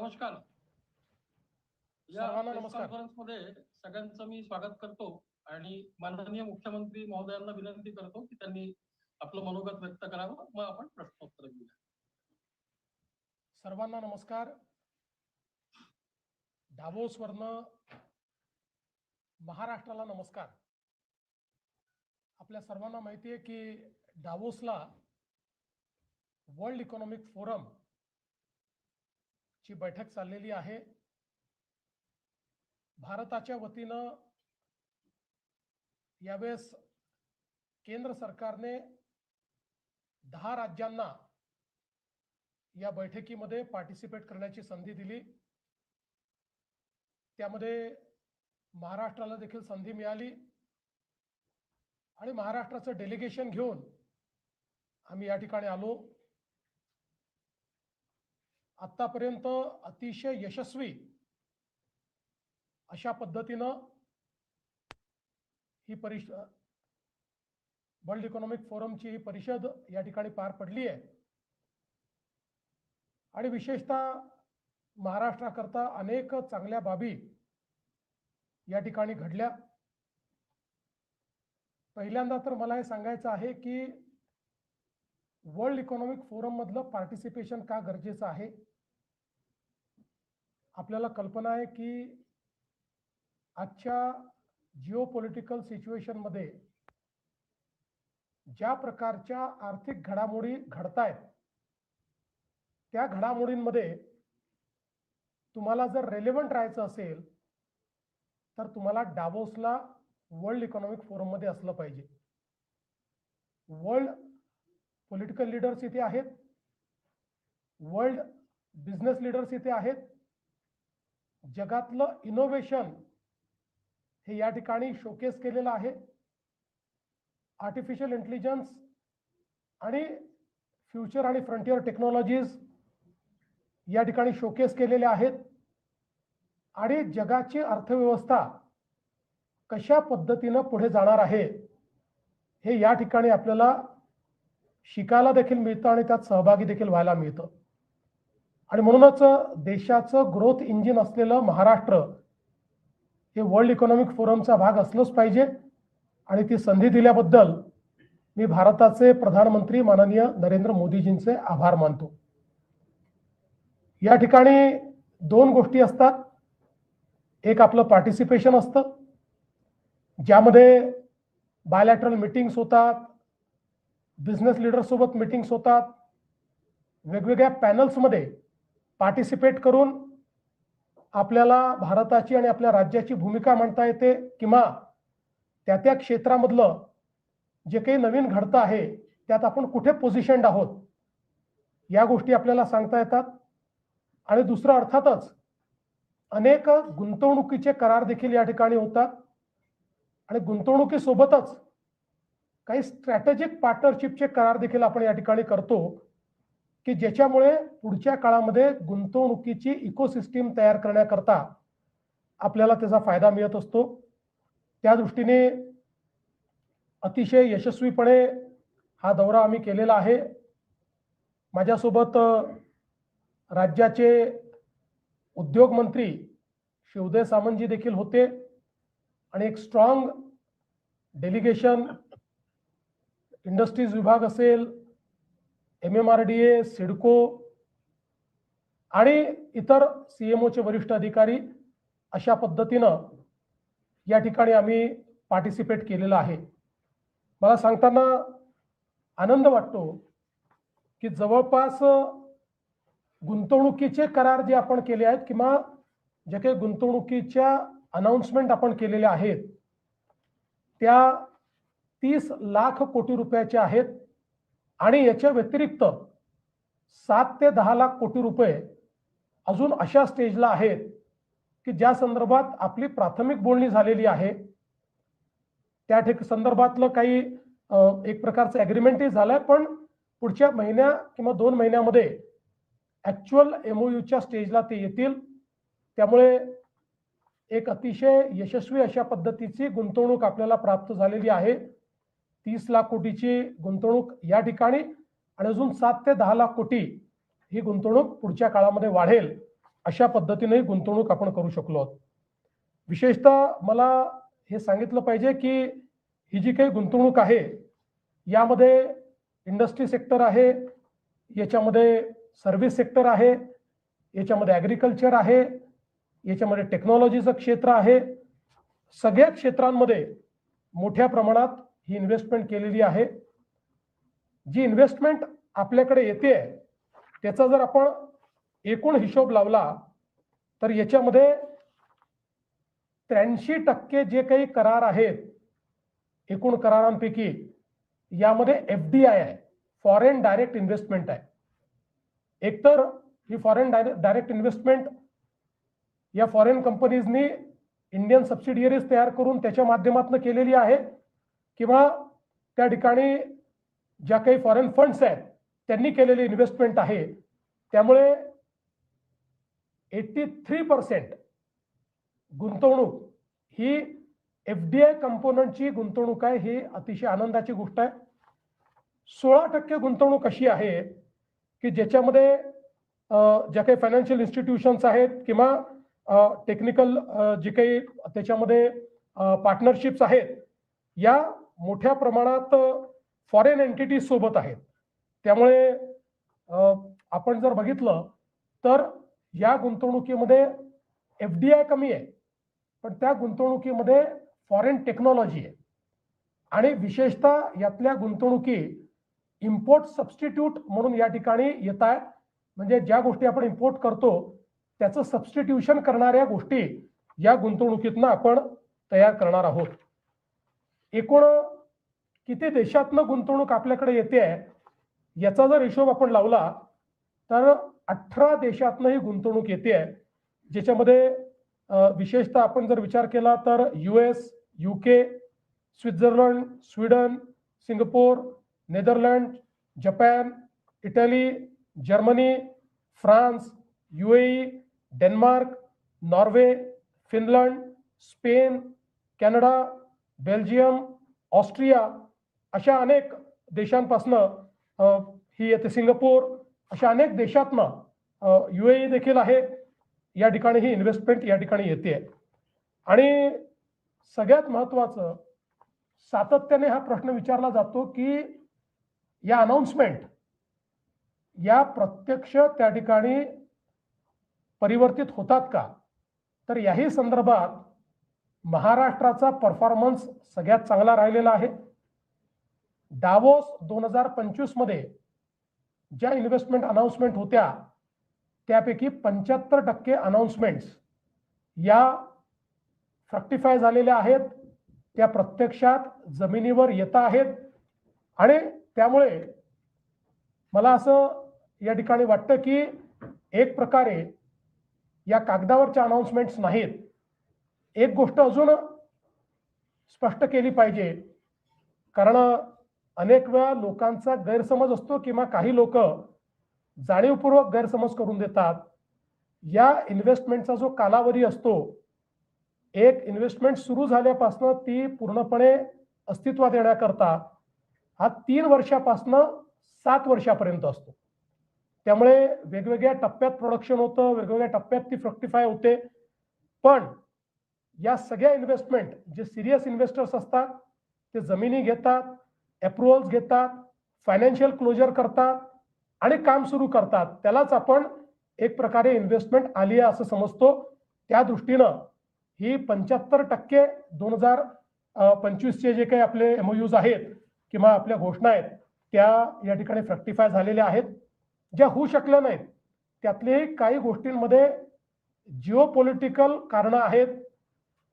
नमस्कार. या प्रेस नमस्कार. कॉन्फरन्समध्ये सगळ्यांचं मी स्वागत करतो आणि माननीय मुख्यमंत्री महोदयांना विनंती करतो की त्यांनी आपलं मनोगत व्यक्त करावं. मग आपण प्रश्नोत्तर घेऊया. सर्वांना नमस्कार. डावोस वरनं महाराष्ट्राला नमस्कार. आपल्या सर्वांना माहिती आहे की डावोसला वर्ल्ड इकॉनॉमिक फोरम ची बैठक चाललेली आहे. भारताच्या वतीनं यावेळेस केंद्र सरकारने दहा राज्यांना या बैठकीमध्ये पार्टिसिपेट करण्याची संधी दिली. त्यामध्ये महाराष्ट्राला देखील संधी मिळाली. आणि महाराष्ट्राचं डेलिगेशन घेऊन आम्ही या ठिकाणी आलो. आत्तापर्यंत अतिशय यशस्वी अशा पद्धतीनं ही परिष वर्ल्ड इकॉनॉमिक फोरमची ही परिषद या ठिकाणी पार पडली आहे. आणि विशेषतः महाराष्ट्राकरता अनेक चांगल्या बाबी या ठिकाणी घडल्या. पहिल्यांदा तर मला हे सांगायचं आहे की वर्ल्ड इकॉनॉमिक फोरम मधलं पार्टिसिपेशन का गरजेचं आहे? आपल्याला कल्पना आहे की आजच्या जिओ पॉलिटिकल सिच्युएशनमध्ये ज्या प्रकारच्या आर्थिक घडामोडी घडतायत त्या घडामोडींमध्ये तुम्हाला जर रेलेवंट राहायचं असेल तर तुम्हाला डावोसला वर्ल्ड इकॉनॉमिक फोरममध्ये असलं पाहिजे. वर्ल्ड पॉलिटिकल लीडर्स इथे आहेत. वर्ल्ड बिझनेस लीडर्स इथे आहेत. जगातलं इनोव्हेशन हे या ठिकाणी शोकेस केलेलं आहे. आर्टिफिशियल इंटेलिजन्स आणि फ्युचर आणि फ्रंटियर टेक्नॉलॉजीज या ठिकाणी शोकेस केलेले आहेत. आणि जगाची अर्थव्यवस्था कशा पद्धतीनं पुढे जाणार आहे हे या ठिकाणी आपल्याला शिकायला देखील मिळतं आणि त्यात सहभागी देखील व्हायला मिळतं. आणि म्हणूनच देशाचं ग्रोथ इंजिन असलेलं महाराष्ट्र हे वर्ल्ड इकॉनॉमिक फोरमचा भाग असलंच पाहिजे. आणि ती संधी दिल्याबद्दल मी भारताचे प्रधानमंत्री माननीय नरेंद्र मोदीजींचे आभार मानतो. या ठिकाणी दोन गोष्टी असतात. एक आपलं पार्टिसिपेशन असतं ज्यामध्ये बायलॅटरल मिटिंग्स होतात बिझनेस लीडरसोबत मिटिंग्स होतात. वेगवेगळ्या पॅनल्समध्ये पार्टिसिपेट करून आपल्याला भारताची आणि आपल्या राज्याची भूमिका मांडता येते किंवा त्या त्या क्षेत्रामधलं जे काही नवीन घडतं आहे त्यात आपण कुठे पोझिशनड आहोत या गोष्टी आपल्याला सांगता येतात. आणि दुसरं अर्थातच अनेक गुंतवणुकीचे करार देखील या ठिकाणी होतात. आणि गुंतवणुकीसोबतच काही स्ट्रॅटेजिक पार्टनरशिपचे करार देखील आपण या ठिकाणी करतो की ज्याच्यामुळे पुढच्या काळामध्ये गुंतवणुकीची इकोसिस्टीम तयार करण्याकरता आपल्याला त्याचा फायदा मिळत असतो. त्या दृष्टीने अतिशय यशस्वीपणे हा दौरा आम्ही केलेला आहे. माझ्यासोबत राज्याचे उद्योग मंत्री शिवदय सामंतजी देखील होते आणि एक स्ट्रॉंग डेलिगेशन इंडस्ट्रीज विभाग असेल M M R D A CIDCO आणि इतर सी एम ओचे वरिष्ठ अधिकारी अशा पद्धतीनं या ठिकाणी आम्ही पार्टिसिपेट केलेलं आहे. मला सांगताना आनंद वाटतो की जवळपास गुंतवणुकीचे करार जे आपण केले आहेत किंवा जे काही गुंतवणुकीच्या अनाउन्समेंट आपण केलेल्या आहेत त्या तीस लाख कोटी रुपयाचे आहेत. आणि याच्या व्यतिरिक्त सात ते दहा लाख कोटी रुपये अजून अशा स्टेजला आहेत की ज्या संदर्भात आपली प्राथमिक बोलणी झालेली आहे. त्या ठिक संदर्भातलं काही एक प्रकारचं ॲग्रीमेंटही झालंय पण पुढच्या महिन्या किंवा दोन महिन्यामध्ये ॲक्च्युअल एमओयूच्या स्टेजला ते येतील. त्यामुळे एक अतिशय यशस्वी अशा पद्धतीची गुंतवणूक आपल्याला प्राप्त झालेली आहे. तीस लाख कोटीची गुंतवणूक या ठिकाणी आणि अजून सात ते दहा लाख कोटी ही गुंतवणूक पुढच्या काळामध्ये वाढेल अशा पद्धतीनेही गुंतवणूक आपण करू शकलो आहोत. विशेषतः मला हे सांगितलं पाहिजे की ही जी काही गुंतवणूक आहे यामध्ये इंडस्ट्री सेक्टर आहे याच्यामध्ये सर्व्हिस सेक्टर आहे याच्यामध्ये ॲग्रिकल्चर आहे याच्यामध्ये टेक्नॉलॉजीचं क्षेत्र आहे सगळ्या क्षेत्रांमध्ये मोठ्या प्रमाणात ही इन्व्हेस्टमेंट केलेली आहे. जी इन्व्हेस्टमेंट आपल्याकडे येते त्याचा जर आपण एकूण हिशोब लावला तर याच्यामध्ये त्र्याऐंशी टक्के जे काही करार आहेत एकूण करारांपैकी यामध्ये एफ डी आय आहे फॉरेन डायरेक्ट इन्व्हेस्टमेंट आहे. एकतर ही फॉरेन डायरेक्ट इन्व्हेस्टमेंट या फॉरेन कंपनीजनी इंडियन सबसिडियरीज तयार करून त्याच्या माध्यमातून केलेली आहे. किंवा त्या ठिकाणी ज्या काही फॉरेन फंड्स आहेत त्यांनी केलेली इन्व्हेस्टमेंट आहे त्यामुळे एट्टी थ्री पर्सेंट गुंतवणूक ही एफ डी आय कंपोनंटची गुंतवणूक आहे ही अतिशय आनंदाची गोष्ट आहे. सोळा टक्के गुंतवणूक अशी आहे की ज्याच्यामध्ये ज्या काही फायनान्शियल इन्स्टिट्यूशन्स आहेत किंवा टेक्निकल जे काही त्याच्यामध्ये पार्टनरशिप्स आहेत या मोठ्या प्रमाणात फॉरेन एंटिटीज सोबत आहेत. त्यामुळे आपण जर बघितलं तर या गुंतवणुकीमध्ये एफ डी आय कमी आहे. पण त्या गुंतवणुकीमध्ये फॉरेन टेक्नॉलॉजी आहे. आणि विशेषतः यातल्या गुंतवणुकी इम्पोर्ट सबस्टिट्यूट म्हणून या ठिकाणी येत आहेत. म्हणजे ज्या गोष्टी आपण इम्पोर्ट करतो त्याचं सबस्टिट्यूशन करणाऱ्या गोष्टी या गुंतवणुकीतनं आपण तयार करणार आहोत. एकूण किती देशातनं गुंतवणूक आपल्याकडे येते आहे याचा जर हिशोब आपण लावला तर अठरा देशातनं ही गुंतवणूक येते आहे ज्याच्यामध्ये विशेषतः आपण जर विचार केला तर U S U K Switzerland Sweden Singapore Netherland Japan Italy Germany France U Denmark Norway Finland Spain Canada Belgium Austria अशा अनेक देशांपासनं ही येते सिंगापूर अशा अनेक देशातनं यू ए देखील आहे. या ठिकाणी ही इन्व्हेस्टमेंट या ठिकाणी येते. आणि सगळ्यात महत्त्वाचं सातत्याने हा प्रश्न विचारला जातो की या अनाउन्समेंट या प्रत्यक्ष त्या ठिकाणी परिवर्तित होतात का? तर याही संदर्भात महाराष्ट्राचा परफॉर्मन्स सगळ्यात चांगला राहिलेला आहे. डावोस दोन हजार पंचवीसमध्ये ज्या इन्व्हेस्टमेंट अनाउन्समेंट होत्या त्यापैकी पंच्याहत्तर टक्के अनाउन्समेंट्स या फ्रक्टिफाय झालेल्या आहेत. त्या प्रत्यक्षात जमिनीवर येत आहेत. आणि त्यामुळे मला असं या ठिकाणी वाटतं की एक प्रकारे या कागदावरच्या अनाउन्समेंट्स नाहीत. एक गोष्ट अजून स्पष्ट केली पाहिजे. कारण अनेक वेळा लोकांचा गैरसमज असतो किंवा काही लोक जाणीवपूर्वक गैरसमज करून देतात. या इन्व्हेस्टमेंटचा जो कालावधी असतो एक इन्व्हेस्टमेंट सुरू झाल्यापासून ती पूर्णपणे अस्तित्वात येण्याकरता हा तीन वर्षापासनं सात वर्षापर्यंत असतो. त्यामुळे वेगवेगळ्या टप्प्यात प्रोडक्शन होतं वेगवेगळ्या टप्प्यात ती फ्रक्टिफाय होते. पण या सगळ्या इन्व्हेस्टमेंट जे सिरियस इन्व्हेस्टर्स असतात ते जमिनी घेतात अप्रुव्हल्स घेतात फायनान्शियल क्लोजर करतात आणि काम सुरू करतात. त्यालाच आपण एक प्रकारे इन्व्हेस्टमेंट आली आहे असं समजतो. त्या दृष्टीनं ही पंच्याहत्तर टक्के दोन हजार पंचवीसचे जे काही आपले एमओयूज आहेत किंवा आपल्या घोषणा आहेत त्या या ठिकाणी फ्रॅक्टिफाय झालेल्या आहेत. ज्या होऊ शकल्या नाहीत त्यातलेही काही गोष्टींमध्ये जिओ पॉलिटिकल कारणं आहेत.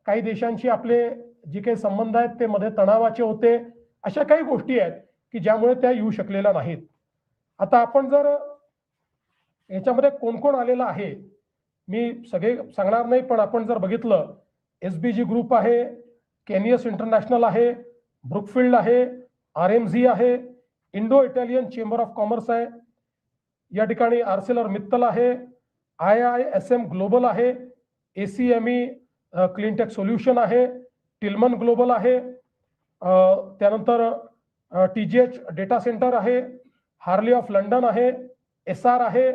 काही देशांशी आपले जे काही संबंध आहेत ते मध्ये तणावाचे होते अशा काही गोष्टी आहेत की ज्यामुळे त्या येऊ शकलेल्या नाहीत. आता आपण जर याच्यामध्ये कोण कोण आलेलं आहे मी सगळे सांगणार नाही पण आपण जर बघितलं एस बी जी ग्रुप आहे केनियस इंटरनॅशनल आहे ब्रुकफिल्ड आहे आर एम झी आहे Indo Italian chamber of commerce आहे या ठिकाणी आर्सेलर मित्तल आहे I I S M global आहे A C M E cleantech solution आहे टिलमन ग्लोबल आहे त्यानंतर T G H data centre आहे हार्ली ऑफ लंडन आहे एस आर आहे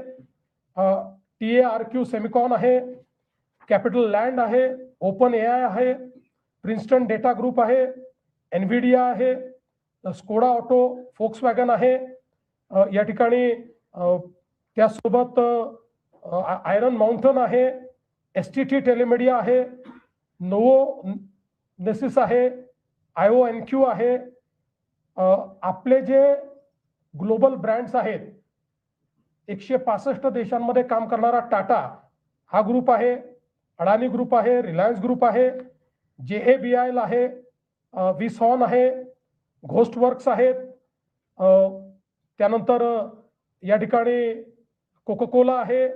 T A R Q Semicon आहे कॅपिटल लँड आहे ओपन ए आय आहे प्रिन्स्टन डेटा ग्रुप आहे एनव्हीडिया आहे स्कोडा ऑटो फोक्स वॅगन आहे या ठिकाणी त्यासोबत आयरन माउंटन आहे S T T telemedia Novonesis नेसिस आहे आय ओ एन क्यू आहे आपले जे ग्लोबल ब्रँड्स आहेत एकशे पासष्ट देशांमध्ये काम करणारा टाटा हा ग्रुप आहे अडानी ग्रुप आहे रिलायन्स ग्रुप आहे जे ए बी आय आहे विसॉन आहे घोस्ट वर्क्स आहेत त्यानंतर या ठिकाणी कोकोकोला आहे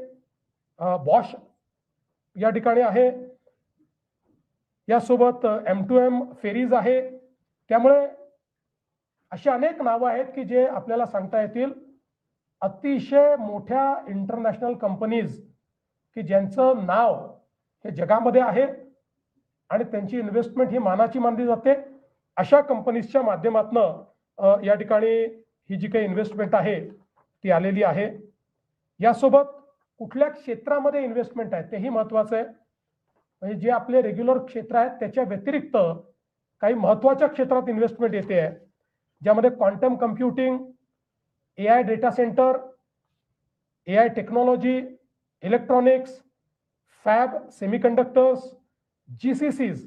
बॉश या ठिकाणी आहे यासोबत एम टू एम फेरीज आहे. त्यामुळे अशी अनेक नावं आहेत की जे आपल्याला सांगता येतील. अतिशय मोठ्या इंटरनॅशनल कंपनीज की ज्यांचं नाव हे जगामध्ये आहे आणि त्यांची इन्व्हेस्टमेंट ही मानाची मानली जाते. अशा कंपनीजच्या माध्यमातनं या ठिकाणी ही जी काही इन्व्हेस्टमेंट आहे ती आलेली आहे. यासोबत कुठल्या क्षेत्रामध्ये इन्व्हेस्टमेंट आहे तेही महत्वाचं आहे. म्हणजे जे आपले रेग्युलर क्षेत्र आहेत त्याच्या व्यतिरिक्त काही महत्त्वाच्या क्षेत्रात इन्व्हेस्टमेंट येते. आहे ज्यामध्ये quantum computing A I data centre A I technology electronics fab semiconductors G C Cs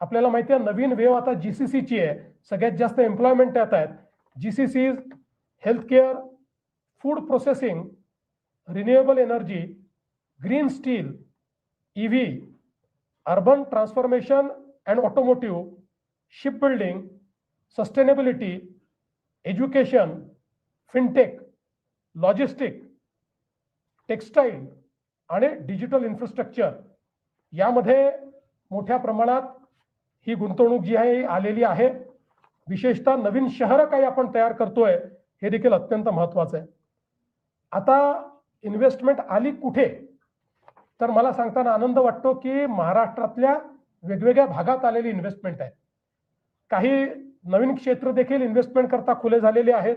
आपल्याला माहिती आहे नवीन वेव आता जी सी सीची आहे. सगळ्यात जास्त एम्प्लॉयमेंट त्यात आहेत. G C Cs healthcare food processing renewable energy green steel E V urban transformation and automotive ship building sustainability education fintech logistic textile आणि डिजिटल इन्फ्रास्ट्रक्चर. यामध्ये मोठ्या प्रमाणात ही गुंतवणूक जी आहे ही आलेली आहे. विशेषतः नवीन शहरं काही आपण तयार करतोय हे देखील अत्यंत महत्वाचं आहे. आता इन्व्हेस्टमेंट आली कुठे? तर मला सांगताना आनंद वाटतो की महाराष्ट्रातल्या वेगवेगळ्या भागात आलेली इन्व्हेस्टमेंट आहे काही नवीन क्षेत्र देखील इन्व्हेस्टमेंट करता खुले झालेले आहेत.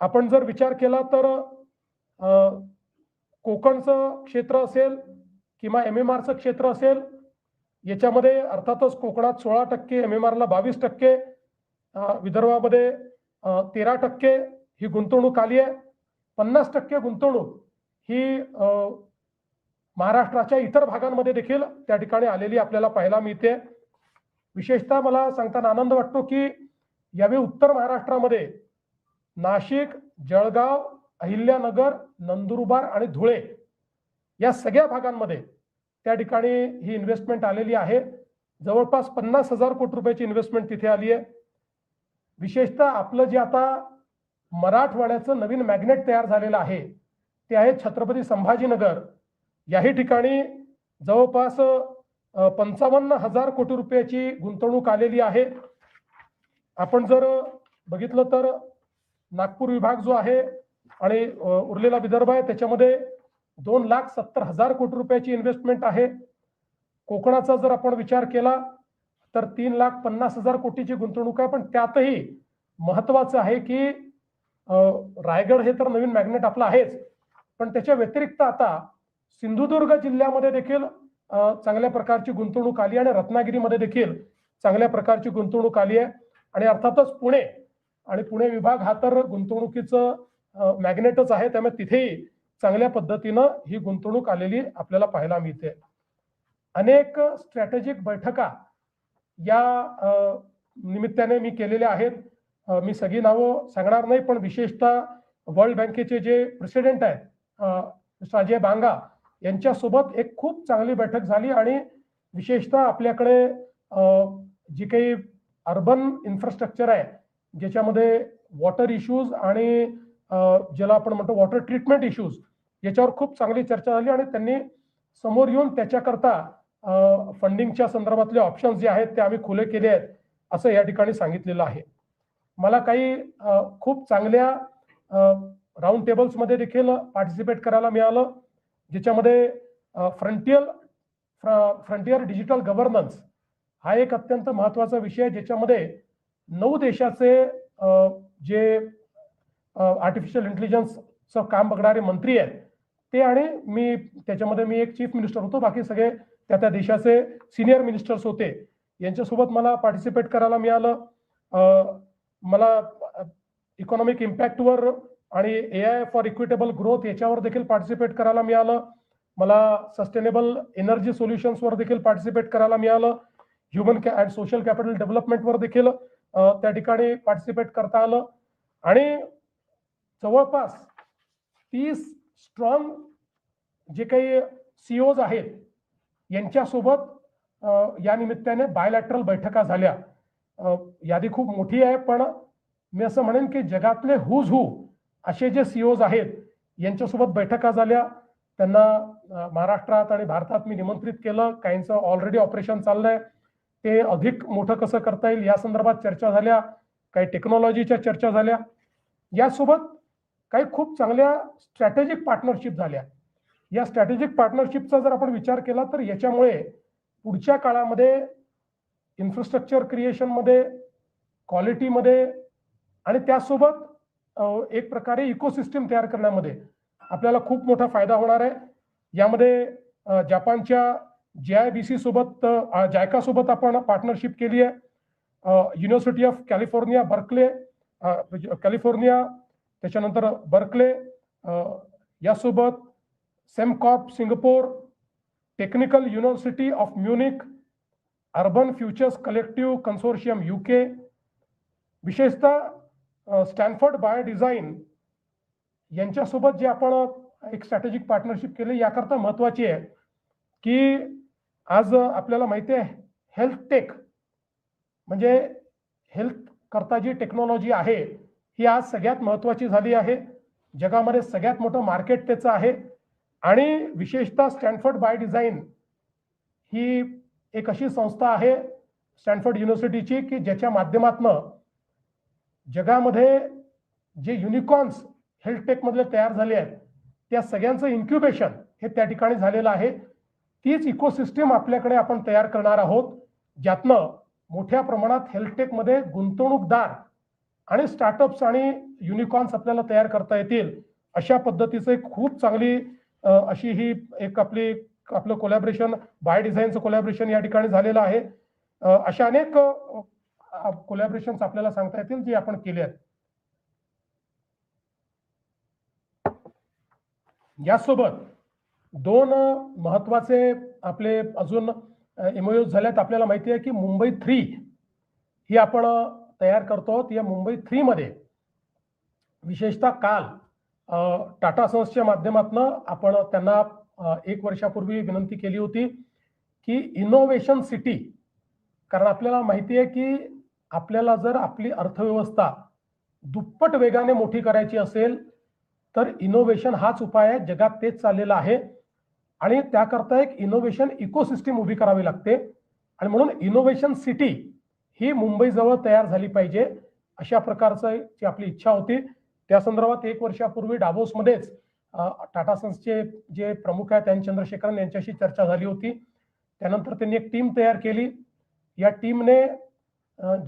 आपण जर विचार केला तर कोकणचं क्षेत्र असेल किंवा एम एम आरचं क्षेत्र असेल याच्यामध्ये अर्थातच कोकणात सोळा टक्के एम एम आरला बावीस टक्के विदर्भामध्ये तेरा टक्के ही गुंतवणूक आली आहे. पन्नास टक्के गुंतवणूक ही महाराष्ट्राच्या इतर भागांमध्ये देखील त्या ठिकाणी आलेली आपल्याला पाहायला मिळते. विशेषतः मला सांगताना आनंद वाटतो की यावेळी उत्तर महाराष्ट्रामध्ये नाशिक जळगाव अहिल्यानगर नंदुरबार आणि धुळे या सगळ्या भागांमध्ये त्या ठिकाणी ही इन्व्हेस्टमेंट आलेली आहे. जवळपास पन्नास हजार कोटी रुपयाची इन्व्हेस्टमेंट तिथे आली आहे. विशेषतः आपलं जे आता मराठवाड्याचं नवीन मॅग्नेट तयार झालेलं आहे ते आहे छत्रपती संभाजीनगर. याही ठिकाणी जवळपास पंचावन्न हजार कोटी रुपयाची गुंतवणूक आलेली आहे. आपण जर बघितलं तर नागपूर विभाग जो आहे आणि उरलेला विदर्भ आहे त्याच्यामध्ये दोन लाख सत्तर हजार कोटी रुपयाची इन्व्हेस्टमेंट आहे. कोकणाचा जर आपण विचार केला तर तीन लाख पन्नास हजार कोटीची गुंतवणूक आहे. पण त्यातही महत्वाचं आहे की रायगड हे तर नवीन मॅग्नेट आपलं आहेच. पण त्याच्या व्यतिरिक्त आता सिंधुदुर्ग जिल्ह्यामध्ये देखील चांगल्या प्रकारची गुंतवणूक आली आणि रत्नागिरीमध्ये देखील चांगल्या प्रकारची गुंतवणूक आली आहे. आणि अर्थातच पुणे आणि पुणे विभाग हा तर गुंतवणुकीचं मॅग्नेटच आहे. त्यामुळे तिथेही चांगल्या पद्धतीनं ही गुंतवणूक आलेली आपल्याला पाहायला मिळते. अनेक स्ट्रॅटेजिक बैठका या निमित्ताने मी केलेल्या आहेत. मी सगळी नावं सांगणार नाही पण विशेषतः वर्ल्ड बँकेचे जे प्रेसिडेंट आहेत अजय बांगा यांच्यासोबत एक खूप चांगली बैठक झाली आणि विशेषतः आपल्याकडे जी काही अर्बन इन्फ्रास्ट्रक्चर आहे ज्याच्यामध्ये वॉटर इश्यूज आणि ज्याला आपण म्हणतो वॉटर ट्रीटमेंट इश्यूज याच्यावर खूप चांगली चर्चा झाली आणि त्यांनी समोर येऊन त्याच्याकरता फंडिंगच्या संदर्भातले ऑप्शन्स जे आहेत ते आम्ही खुले केले आहेत असं या ठिकाणी सांगितलेलं आहे. मला काही खूप चांगल्या राऊंड टेबल्समध्ये देखील पार्टिसिपेट करायला मिळालं. ज्याच्यामध्ये फ्रंटियर फ्रंटियर डिजिटल गव्हर्नन्स हा एक अत्यंत महत्त्वाचा विषय ज्याच्यामध्ये नऊ देशाचे जे आर्टिफिशियल इंटेलिजन्सचं काम बघणारे मंत्री आहेत ते आणि मी त्याच्यामध्ये मी एक चीफ मिनिस्टर होतो बाकी सगळे त्या त्या देशाचे सिनियर मिनिस्टर्स होते. यांच्यासोबत मला पार्टिसिपेट करायला मिळालं. मला इकॉनॉमिक इम्पॅक्टवर आणि A I for equitable growth याच्यावर देखील पार्टिसिपेट करायला मिळालं. मला सस्टेनेबल एनर्जी सोल्युशन्सवर देखील पार्टिसिपेट करायला मिळालं. ह्युमन अँड सोशल कॅपिटल डेव्हलपमेंटवर देखील त्या ठिकाणी पार्टिसिपेट करता आलं. आणि जवळपास तीस स्ट्रॉंग जे काही सीओज आहेत यांच्यासोबत या निमित्ताने बायलॅटरल बैठका झाल्या. यादी खूप मोठी आहे पण मी असं म्हणेन की जगातले हुज हू असे जे सीओज आहेत यांच्यासोबत बैठका झाल्या. त्यांना महाराष्ट्रात आणि भारतात मी निमंत्रित केलं. काहींचं ऑलरेडी ऑपरेशन चाललंय. ते अधिक मोठं कसं करता येईल या संदर्भात चर्चा झाल्या. काही टेक्नॉलॉजीच्या चर्चा झाल्या. यासोबत काही खूप चांगल्या स्ट्रॅटेजिक पार्टनरशिप झाल्या. या स्ट्रॅटेजिक पार्टनरशिपचा जर आपण विचार केला तर याच्यामुळे पुढच्या काळामध्ये इन्फ्रास्ट्रक्चर क्रिएशनमध्ये क्वालिटीमध्ये आणि त्यासोबत एक प्रकारे इकोसिस्टम तयार करण्यामध्ये आपल्याला खूप मोठा फायदा होणार आहे. यामध्ये जपानच्या जे आय बी सी सोबत जायका सोबत आपण पार्टनरशिप केली आहे. University of California Berkeley California त्याच्यानंतर बर्कले यासोबत Sembcorp Singapore technical university of Munich urban futures collective consortium UK विशेषतः स्टॅनफर्ड बाय डिझाईन यांच्यासोबत जे आपण एक स्ट्रॅटेजिक पार्टनरशिप केली याकरता महत्वाची आहे की आज आपल्याला माहिती आहे हेल्थ टेक म्हणजे हेल्थ करता जी टेक्नॉलॉजी आहे ही आज सगळ्यात महत्वाची झाली आहे. जगामध्ये सगळ्यात मोठं मार्केट त्याचं आहे. आणि विशेषतः स्टॅनफर्ड बाय डिझाईन ही एक अशी संस्था आहे स्टॅनफर्ड युनिव्हर्सिटीची की ज्याच्या माध्यमातनं जगामध्ये जे युनिकॉर्न्स हेल्थटेकमधले तयार झाले आहेत त्या सगळ्यांचं इन्क्युबेशन हे त्या ठिकाणी झालेलं आहे. तीच इकोसिस्टीम आपल्याकडे आपण तयार करणार आहोत ज्यातनं मोठ्या प्रमाणात हेल्थटेकमध्ये गुंतवणूकदार आणि स्टार्टअप्स आणि युनिकॉर्न्स आपल्याला तयार करता येतील अशा पद्धतीचं एक खूप चांगली अशी ही एक आपली आपलं कोलॅबरेशन बाय डिझाईनचं कोलॅबरेशन या ठिकाणी झालेलं आहे. अशा अनेक कोलॅबरेशन आपल्याला सांगता येतील जे आपण केले आहेत. यासोबत दोन महत्त्वाचे आपले अजून एमओयू झाल्यात आपल्याला माहिती आहे की मुंबई थ्री ही आपण तयार करतो आहोत. या मुंबई थ्री मध्ये विशेषतः काल टाटा सन्सच्या माध्यमातून आपण त्यांना एक वर्षापूर्वी विनंती केली होती की इनोव्हेशन सिटी कारण आपल्याला माहिती आहे की आपल्याला जर आपली अर्थव्यवस्था दुप्पट वेगाने मोठी करायची असेल तर इनोव्हेशन हाच उपाय आहे. जगात तेच चाललेलं आहे. आणि त्याकरता एक इनोव्हेशन इकोसिस्टीम उभी करावी लागते. आणि म्हणून इनोव्हेशन सिटी ही मुंबईजवळ तयार झाली पाहिजे अशा प्रकारचं आपली इच्छा होती. त्या संदर्भात एक वर्षापूर्वी डाबोसमध्येच टाटा सन्सचे जे प्रमुख आहेत एन चंद्रशेखरन यांच्याशी चर्चा झाली होती. त्यानंतर त्यांनी एक टीम तयार केली. या टीमने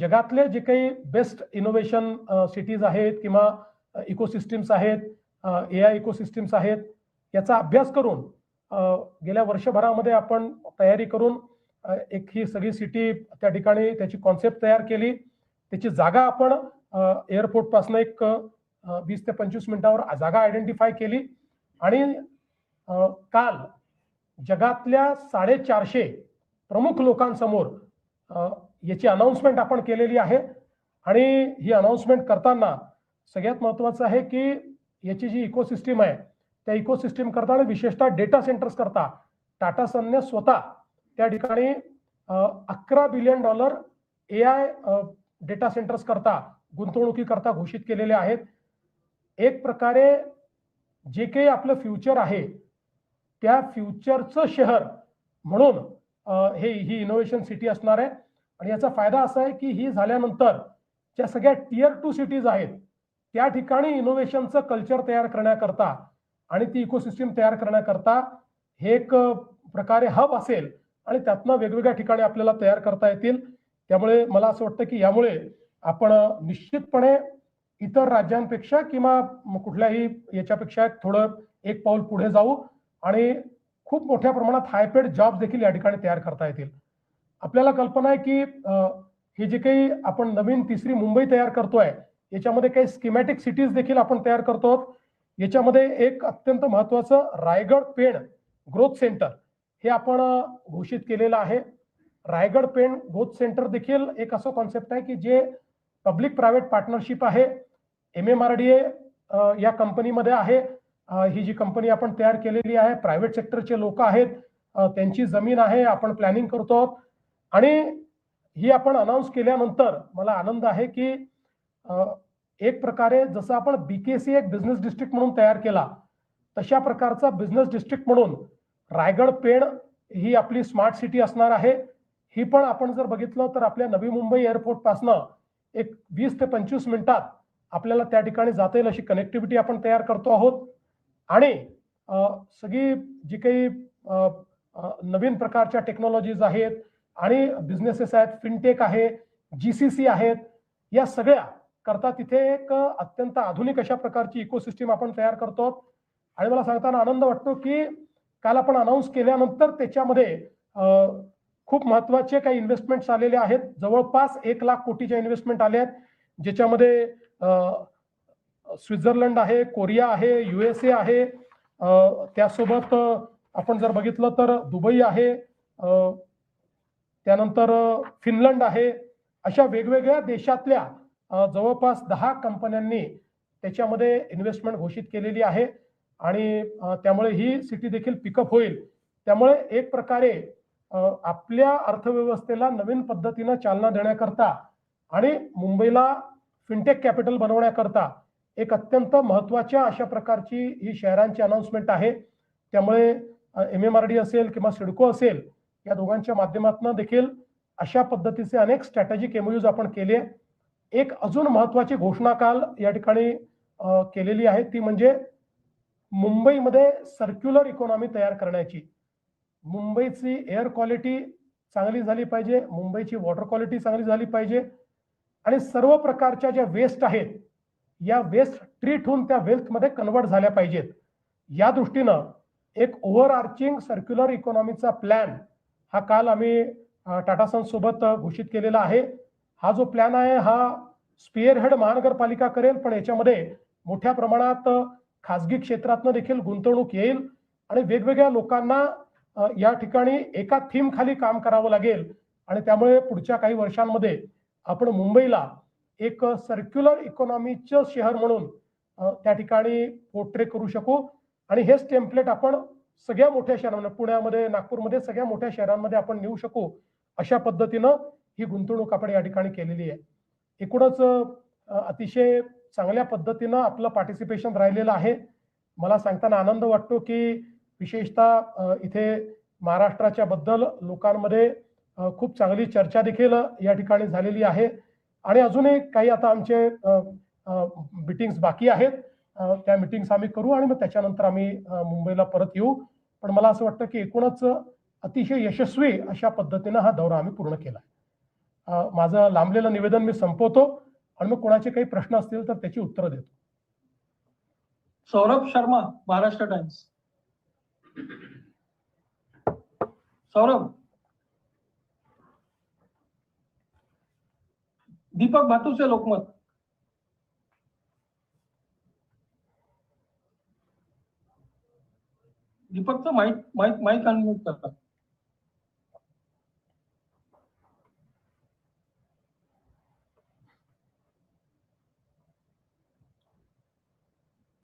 जगातले जे काही बेस्ट इनोव्हेशन सिटीज आहेत किंवा इकोसिस्टीम्स आहेत ए आय इकोसिस्टीम्स आहेत याचा अभ्यास करून गेल्या वर्षभरामध्ये आपण तयारी करून एक ही सगळी सिटी त्या ठिकाणी त्याची कॉन्सेप्ट तयार केली. त्याची जागा आपण एअरपोर्टपासून एक वीस ते पंचवीस मिनिटावर जागा आयडेंटिफाय केली. आणि काल जगातल्या साडेचारशे प्रमुख लोकांसमोर याची अनाऊन्समेंट आपण केलेली आहे. आणि ही अनाऊन्समेंट करताना सगळ्यात महत्वाचं आहे की याची जी इकोसिस्टीम आहे त्या इकोसिस्टीम करता आणि विशेषतः डेटा सेंटर्स करता. टाटा सनने स्वतः त्या ठिकाणी अकरा billion dollar A I data centres करता गुंतवणुकी करता घोषित केलेले आहेत. एक प्रकारे जे काही आपलं फ्युचर आहे त्या फ्युचरचं शहर म्हणून हे ही इनोव्हेशन सिटी असणार आहे. आणि याचा फायदा असा आहे की ही झाल्यानंतर ज्या सगळ्या टियर टू सिटीज आहेत त्या ठिकाणी इनोव्हेशनचं कल्चर तयार करण्याकरता आणि ती इकोसिस्टीम तयार करण्याकरता हे एक प्रकारे हब असेल आणि त्यातनं वेगवेगळ्या ठिकाणी आपल्याला तयार करता येतील. त्यामुळे मला असं वाटतं की यामुळे आपण निश्चितपणे इतर राज्यांपेक्षा किंवा कुठल्याही याच्यापेक्षा थोडं एक पाऊल पुढे जाऊ आणि खूप मोठ्या प्रमाणात हायपेड जॉब देखील या ठिकाणी तयार करता येतील. आपल्याला कल्पना आहे की ही हे जे काही आपण नवीन तिसरी मुंबई तयार करतोय याच्यामध्ये काही स्किमॅटिक सिटीज देखील आपण तयार करतो आहोत. याच्यामध्ये एक अत्यंत महत्वाचं रायगड पेण ग्रोथ सेंटर हे आपण घोषित केलेलं आहे. रायगड पेण ग्रोथ सेंटर देखील एक असं कॉन्सेप्ट आहे की जे पब्लिक प्रायव्हेट पार्टनरशिप आहे M M R D A या कंपनीमध्ये आहे. ही जी कंपनी आपण तयार केलेली आहे प्रायव्हेट सेक्टरचे लोक आहेत. त्यांची जमीन आहे आपण प्लॅनिंग करतो आहोत. आणि ही आपण अनाऊन्स केल्यानंतर मला आनंद आहे की एक प्रकारे जसं आपण बीकेसी एक बिझनेस डिस्ट्रिक्ट म्हणून तयार केला तशा प्रकारचा बिझनेस डिस्ट्रिक्ट म्हणून रायगड पेण ही आपली स्मार्ट सिटी असणार आहे. ही पण आपण जर बघितलं तर आपल्या नवी मुंबई एअरपोर्ट पासनं एक वीस ते पंचवीस मिनिटात आपल्याला त्या ठिकाणी जाता येईल अशी कनेक्टिव्हिटी आपण तयार करतो आहोत. आणि सगळी जी काही नवीन प्रकारच्या टेक्नॉलॉजीज आहेत आणि बिझनेसेस आहेत फिनटेक आहे जी सी सी आहेत या सगळ्या करता तिथे एक अत्यंत आधुनिक अशा प्रकारची इकोसिस्टीम आपण तयार करतो. आहोत. आणि मला सांगताना आनंद वाटतो की काल आपण अनाऊन्स केल्यानंतर त्याच्यामध्ये खूप महत्त्वाचे काही इन्व्हेस्टमेंट्स आलेले आहेत. जवळपास एक लाख कोटीच्या इन्व्हेस्टमेंट आले आहेत. ज्याच्यामध्ये स्वित्झर्लंड आहे कोरिया आहे युएसए आहे. त्यासोबत आपण जर बघितलं तर दुबई आहे. त्यानंतर फिनलंड आहे. अशा वेगवेगळ्या देशातल्या जवळपास दहा कंपन्यांनी त्याच्यामध्ये इन्व्हेस्टमेंट घोषित केलेली आहे. आणि त्यामुळे ही सिटी देखील पिकअप होईल. त्यामुळे एक प्रकारे आपल्या अर्थव्यवस्थेला नवीन पद्धतीनं चालना देण्याकरता आणि मुंबईला फिनटेक कॅपिटल बनवण्याकरता एक अत्यंत महत्त्वाच्या अशा प्रकारची ही शहरांची अनाउन्समेंट आहे. त्यामुळे एम एम आर डी असेल किंवा सिडको असेल या दोघांच्या माध्यमातून देखील अशा पद्धतीचे अनेक स्ट्रॅटेजिक एमओयूज आपण केले. एक अजून महत्वाची घोषणा काल या ठिकाणी केलेली आहे. ती म्हणजे मुंबईमध्ये सर्क्युलर इकॉनॉमी तयार करण्याची. मुंबईची एअर क्वालिटी चांगली झाली पाहिजे. मुंबईची वॉटर क्वालिटी चांगली झाली पाहिजे. आणि सर्व प्रकारच्या ज्या वेस्ट आहेत या वेस्ट ट्रीट होऊन त्या वेल्थमध्ये कन्वर्ट झाल्या पाहिजेत. या दृष्टीनं एक ओव्हर आर्चिंग सर्क्युलर इकॉनॉमीचा प्लॅन हा काल आम्ही टाटा सन्स सोबत घोषित केलेला आहे. हा जो प्लॅन आहे हा स्पिअरहेड महानगरपालिका करेल पण याच्यामध्ये मोठ्या प्रमाणात खाजगी क्षेत्रातनं देखील गुंतवणूक येईल आणि वेगवेगळ्या लोकांना या ठिकाणी एका थीम खाली काम करावं लागेल. आणि त्यामुळे पुढच्या काही वर्षांमध्ये आपण मुंबईला एक सर्क्युलर इकॉनॉमीचं शहर म्हणून त्या ठिकाणी पोर्ट्रे करू शकू. आणि हेच टेम्पलेट आपण सगळ्या मोठ्या शहरांमध्ये पुण्यामध्ये नागपूरमध्ये सगळ्या मोठ्या शहरांमध्ये आपण नेऊ शकू अशा पद्धतीनं ही गुंतवणूक आपण या ठिकाणी केलेली आहे. एकूणच अतिशय चांगल्या पद्धतीनं आपलं पार्टिसिपेशन राहिलेलं आहे. मला सांगताना आनंद वाटतो की विशेषतः इथे महाराष्ट्राच्या बद्दल लोकांमध्ये खूप चांगली चर्चा देखील या ठिकाणी झालेली आहे. आणि अजूनही काही आता आमचे मिटिंग्स बाकी आहेत. त्या मिटिंग्स आम्ही करू आणि मग त्याच्यानंतर आम्ही मुंबईला परत येऊ. पण मला असं वाटतं की एकूणच अतिशय यशस्वी अशा पद्धतीनं हा दौरा आम्ही पूर्ण केला माझं लांबलेलं निवेदन मी संपवतो आणि मग कोणाचे काही प्रश्न असतील तर त्याची उत्तरं देतो. सौरभ शर्मा महाराष्ट्र टाइम्स. सौरभ. दीपक भातुसे लोकमत. दीपकचं माईक माईक माईक अनम्यूट करतात